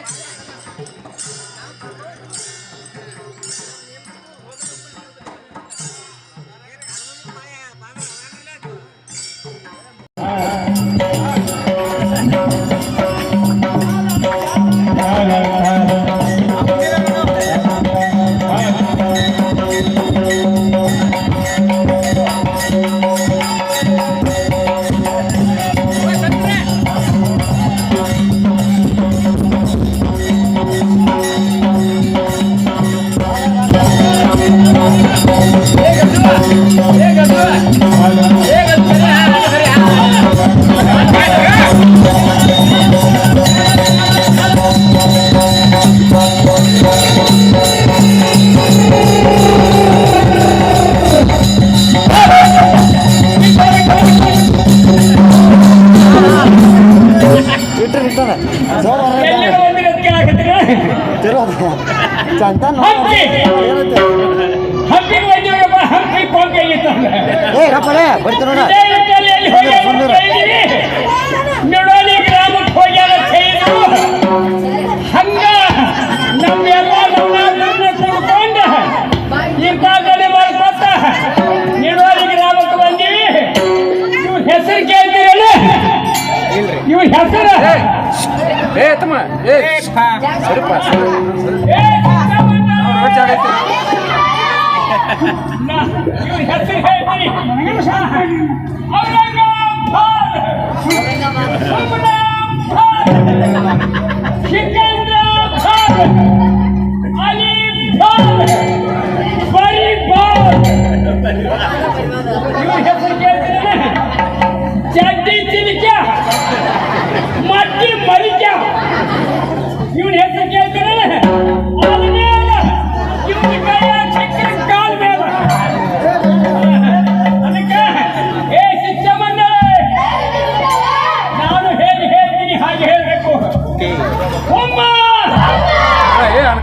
Yeah. ए ತಮ್ಮ ಏ ಸರಿಪ ಸಿಕಂದ್ರ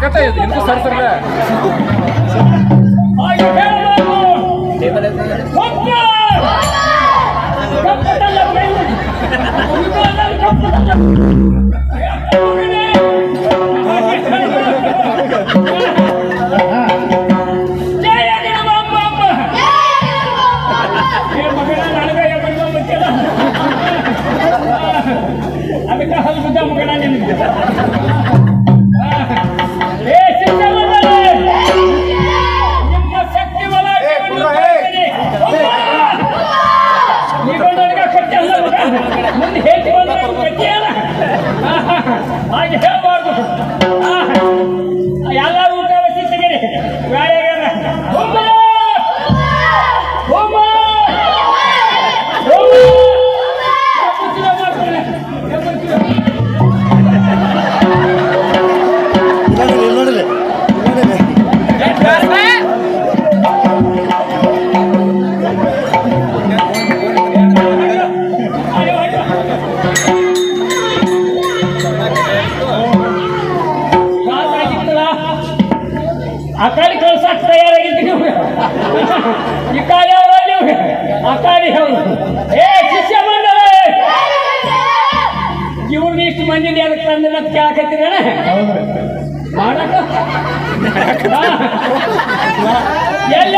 ಸಖತ್ ಆಗಿದೆ ನಿಮಗೂ ಸರ್ ಸರ್ ಅದಕ್ಕೆ ಹಲ್ಗುದ್ದ ಮಗಣ ನಿನಗೆ ಕೇಳಕತ್ತೀರಣ ಮಾಡಕ ಎಲ್ಲ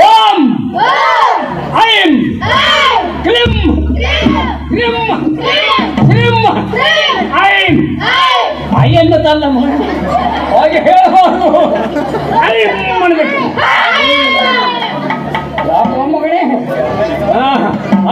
ಓಂ ಐಂ ಕ್ಲಿಂ ಕ್ಲಿಂ ಕ್ಲಿಂ ಐಂ ಐ ಎನ್ನುತ್ತಲ್ಲ ಹೋಗಿ ಹೇಳ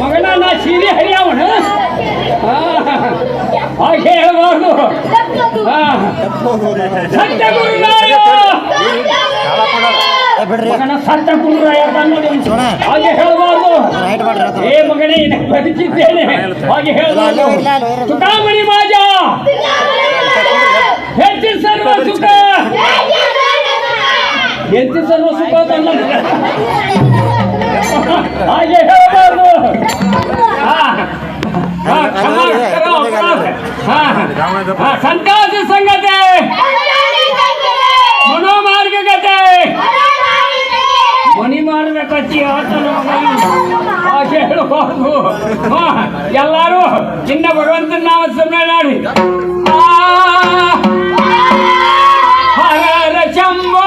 ಮಗನ ನಾ ಸೀರೆ ಹರಿಯವಣ ಹಾಗೆ ಹೇಳಬಾರ್ದು ಸತ್ಯ ಗುರುರಾಯ ಮಗನ ಸತ್ತ ಗುರುರಾಯ ಹಾಗೆ ಹೇಳಬಾರ್ದು ಏ ಮಗನೇ ಬದುಕಿದ್ದೇನೆ ಹಾಗೆ ಹೇಳಬಾರ್ದು ತುಕಾಮಣಿ ಮಾಜ ಹೆಚ್ಚು ಸರ್ವ ಸುಖ ಹೆಚ್ಚು ಸರ್ವ ಸುಖ ಹಾಗೆ ಹೇಳಬಾರ್ದು ಸಂತೋಷ ಸಂಗತಿ. ಮನೋಮಾರ್ಗತೆ ಮನಿ ಮಾರ್ಗ ಕಚ್ಚಿ ಹಾಗೆ ಹೇಳಬಾರ್ದು ಎಲ್ಲಾರು ಚಿನ್ನ ಭಗವಂತನ ನಾವು ಸುಮ್ಮನೆ ನಾಡಿ ಹರ ಶಂಭೋ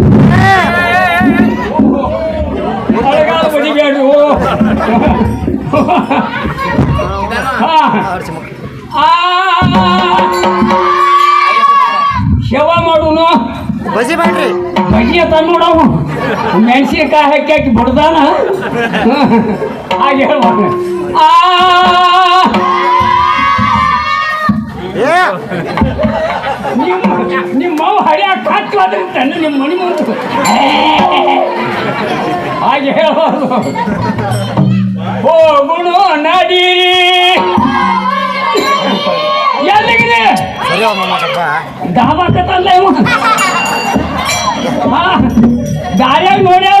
ಸೇವಾ ಮಾಡೋನು ಬಜಿ ಮಾಡ್ರಿ ಬಜಿ ಅಂತ ನೋಡವು ಮೆಣಸಿನಕಾಯಿ ಹಾಕಿ ಹಾಕಿ ಬಡ್ದಾನ ಹಾಗೆ ಹೇಳುವ ನಿಮ್ಮ ಅಡಿ ಆ ಕಟ್ಲಾದ್ರೆ ತನ್ನ ನಿಮ್ಮ ಮನೆ ಮುಂದೆ ಹಾಗೆ ಹೇಳೋದು ಹೋಗುಣು ನಡಿ ಎಲ್ಲಿಗಿದೆ ದಾಬಾಕತ್ತಲ್ಲ ಇವ ದಾರ್ಯಾಗ ನೋಡ್ಯಾವ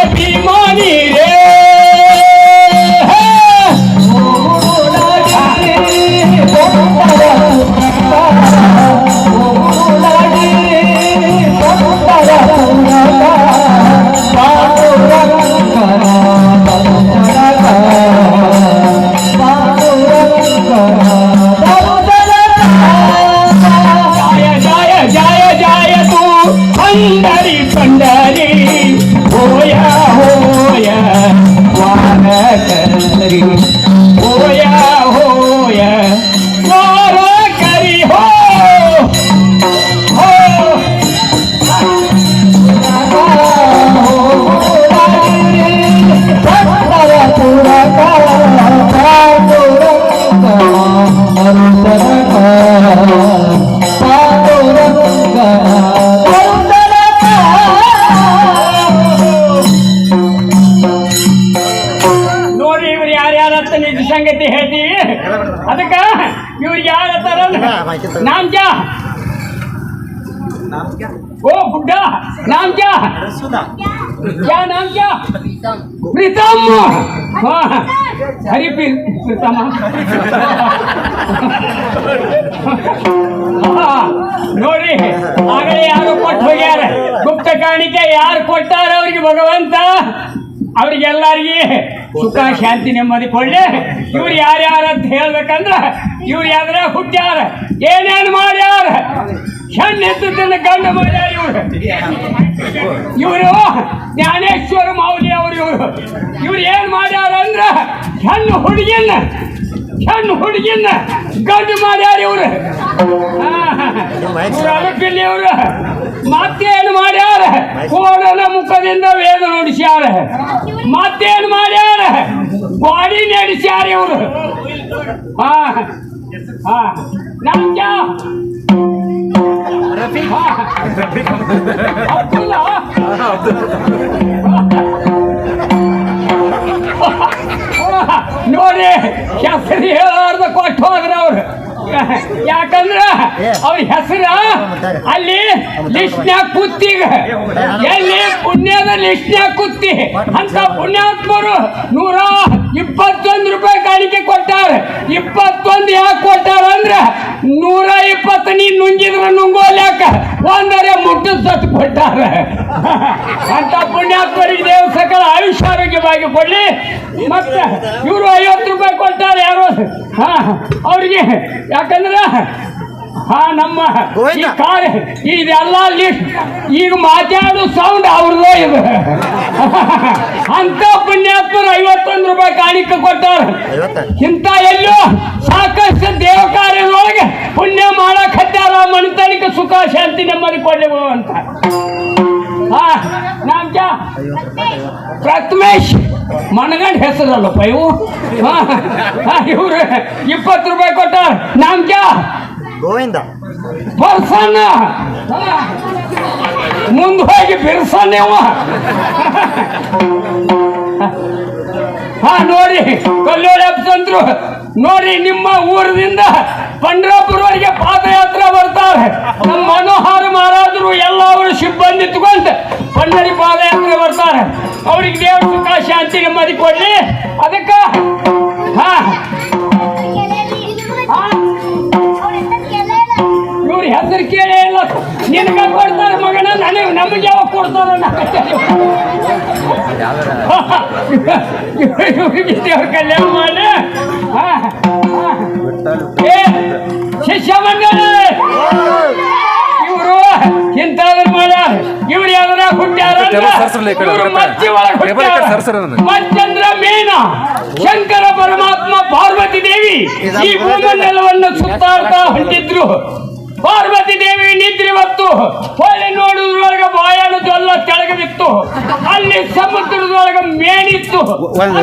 ಕರಿ संगति है अदक इवर यार नाम क्या? ओ गुड्डा नाम क्या? क्या नाम क्या? प्रीतम। हाँ, हरी प्रीतम। हाँ, नोड़ी आगे यार कोट हो गया गुप्त कणिके यार कोट्टार भगवंत। ಸುಖ, ಶಾಂತಿ, ನೆಮ್ಮದಿ, ಕೊಡ್ಲಿ. ಇವ್ರು ಯಾರ್ಯಾರ ಅಂತ ಹೇಳ್ಬೇಕಂದ್ರ, ಇವ್ರು ಯಾರ ಹುಟ್ಟ್ಯಾರ. ಏನೇನು ಮಾಡ್ಯಾರ? ಸಣ್ಣ ಎತ್ತದನ್ನ ಗಂಡ ಮಾಡ್ಯಾರ ಇವ್ರು. ಇವರು ಜ್ಞಾನೇಶ್ವರ ಮೌಲ್ಯ ಅವರು ಇವರು. ಇವ್ರು ಏನ್ ಮಾಡ್ಯಾರ ಅಂದ್ರ, ಸಣ್ಣ ಹುಡುಗಿನ ಸಣ್ಣ ಹುಡುಗಿನ ಗಂಡು ಮಾಡ್ಯಾರ ಇವ್ರು. ಇವ್ರು ಮತ್ತೇನು ಮಾಡ್ಯಾರ? ಕೋಣನ ಮುಖದಿಂದ ವೇದ ನುಡಿಸ್ಯಾರ. ಮತ್ತೇನು ಮಾಡ್ಯಾರ? ಬಾಡಿ ನಡೆಸ್ಯಾರ ಇವ್ರು. ಹಾ ಹಾ. ನಮ್ಗ ಹಾ. ಅಬ್ದುಲ್ಲಾ? ನೋಡಿ ಹೆಸರು ಹೇಳಾರ್ದ ಕೊಟ್ಟು ಹೋದ್ರ ಅವ್ರು. ಯಾಕಂದ್ರ ಅವ್ರ ಹೆಸರ ಅಲ್ಲಿ ಲಿಸ್ಟ್ನ್ಯಾಗ ಕೂತಿಗ ಎಲ್ಲಿ ಪುಣ್ಯದ ಲಿಸ್ಟ್ನ್ಯಾಗ ಕೂತಿ ಅಂತ ಪುಣ್ಯಾತ್ಮರು ನೂರ ಇಪ್ಪತ್ತೊಂದು ರೂಪಾಯಿ ಕಾಣಿಕೆ ಕೊಟ್ಟಾರ. ಇಪ್ಪತ್ತೊಂದು ಯಾಕೆ ಕೊಟ್ಟಾರ ಅಂದ್ರ ನೂರ ಇಪ್ಪತ್ತು ನೀ ನುಂಗಿದ್ರ ನುಂಗೋಲ್ಯಾಕ ಒಂದರೆ ಮುಟ್ಟು ಸತ್ತು ಕೊಟ್ಟಾರ. ಅಂತ ಪುಣ್ಯಾತ್ಮರಿಗೆ ದೇವ ಸಕಲ ಆಯುಷ್ಯ ಆರೋಗ್ಯವಾಗಿ ಕೊಡ್ಲಿ. ಮತ್ತೆ ಇವರು ಐವತ್ತು ರೂಪಾಯಿ ಕೊಟ್ಟಾರೆ ಯಾರು? ಹಾ ಅವ್ರಿಗೆ. ಯಾಕಂದ್ರ ಹಾ ನಮ್ಮ ಈ. ಇದೆಲ್ಲ ಲಿಸ್ಟ್ ಈಗ ಮಾತಾಡೋ ಸೌಂಡ್ ಅವ್ರದೇ ಇದು. ಅಂತ ಪುಣ್ಯಾತ್ಮರು ಐವತ್ತೊಂದು ರೂಪಾಯಿ ಕಾಣಿಕೆ ಕೊಟ್ಟಾರ. ಇಂಥ ಎಲ್ಲೋ ಸಾಕಷ್ಟು ದೇವ ಕಾರ್ಯದೊಳಗೆ ಪುಣ್ಯ ಮಾಡಕ್ ಹತ್ತಾರ ಮನುತನಿಕ ಸುಖ ಶಾಂತಿ ನೆಮ್ಮದಿ ಕೊಡ್ಲಿ ಅಂತ. ಹಾ ನಾಮ್ ಕ್ಯಾ ಪ್ರಥಮೇಶ್ ಮನಗಂಡ್ ಹೆಸರಲ್ಲಪ್ಪ ಇವು. ಹಾ ಇವ್ರು ಇಪ್ಪತ್ತು ರೂಪಾಯಿ ಕೊಟ್ಟಾರ. ನಾಮ್ ಕ್ಯಾ ಗೋವಿಂದ. ಬರ್ಸಣ್ಣ! ಮುಂದೆ ಹೋಗಿ ಬಿರ್ಸಣ್ಣ ಇವ ಹಾ, ನೋಡಿ ಕಲ್ಲೋಳಿ ಅಪ್ಸಂತ್ರು ನೋಡಿ, ನಿಮ್ಮ ಊರಿನಿಂದ ಪಂಡ್ರಾಪುರವರೆಗೆ ಪಾದಯಾತ್ರೆ ಬರ್ತಾರೆ. ನಮ್ಮ ಮನೋಹರ ಮಹಾರಾಜರು ಎಲ್ಲ ಅವರು ಸಿಬ್ಬಂದಿ ತಗೊಂಡು ಪಂಡರಿ ಪಾದಯಾತ್ರೆ ಬರ್ತಾರೆ. ಅವ್ರಿಗೆ ದೇವ್ರ ಸುಖ, ಶಾಂತಿ ನೆಮ್ಮದಿ ಕೊಡ್ಲಿ. ಅದಕ್ಕೆ ಇಲ್ಲ ನಿನಗ ಕೊಡ್ತಾರ ಮಗನ ನನಗೆ ನಮಗೆ ಯಾವಾಗ ಕೊಡ್ತಾರ ದೇವ್ರ ಕಲ್ಯಾಣ ಮಾಡಿ ಶಿಷ್ಯ ಮಂಡಳ. ಇವರು ಇಂಥದ್ರ ಮಾಡ್ಯಾರ ಇವ್ರು ಯಾವ್ದಾರ ಹುಟ್ಟ್ಯಾರ. ಮಚ್ಚಿ ಒಳಗ್. ಮಚ್ಚಂದ್ರ ಮೇನ. ಶಂಕರ ಪರಮಾತ್ಮ ಪಾರ್ವತಿ ದೇವಿ. ಈ ಭೂಮಂಡಲವನ್ನು ಸುತ್ತಾಡ್ತಾ ಹೊಂಟಿದ್ರು. ಪಾರ್ವತಿ ದೇವಿ ನಿದ್ರೆ ಬತ್ತು ಹೊಳೆ ನೋಡುವುದರೊಳಗೆ ಬಾಯಾನು ಜೊಲ್ಲ ಕೆಳಗೆ ಬಿತ್ತು. ಅಲ್ಲಿ ಸಮುದ್ರದೊಳಗೆ ಮೇಣಿತ್ತು ಒಂದು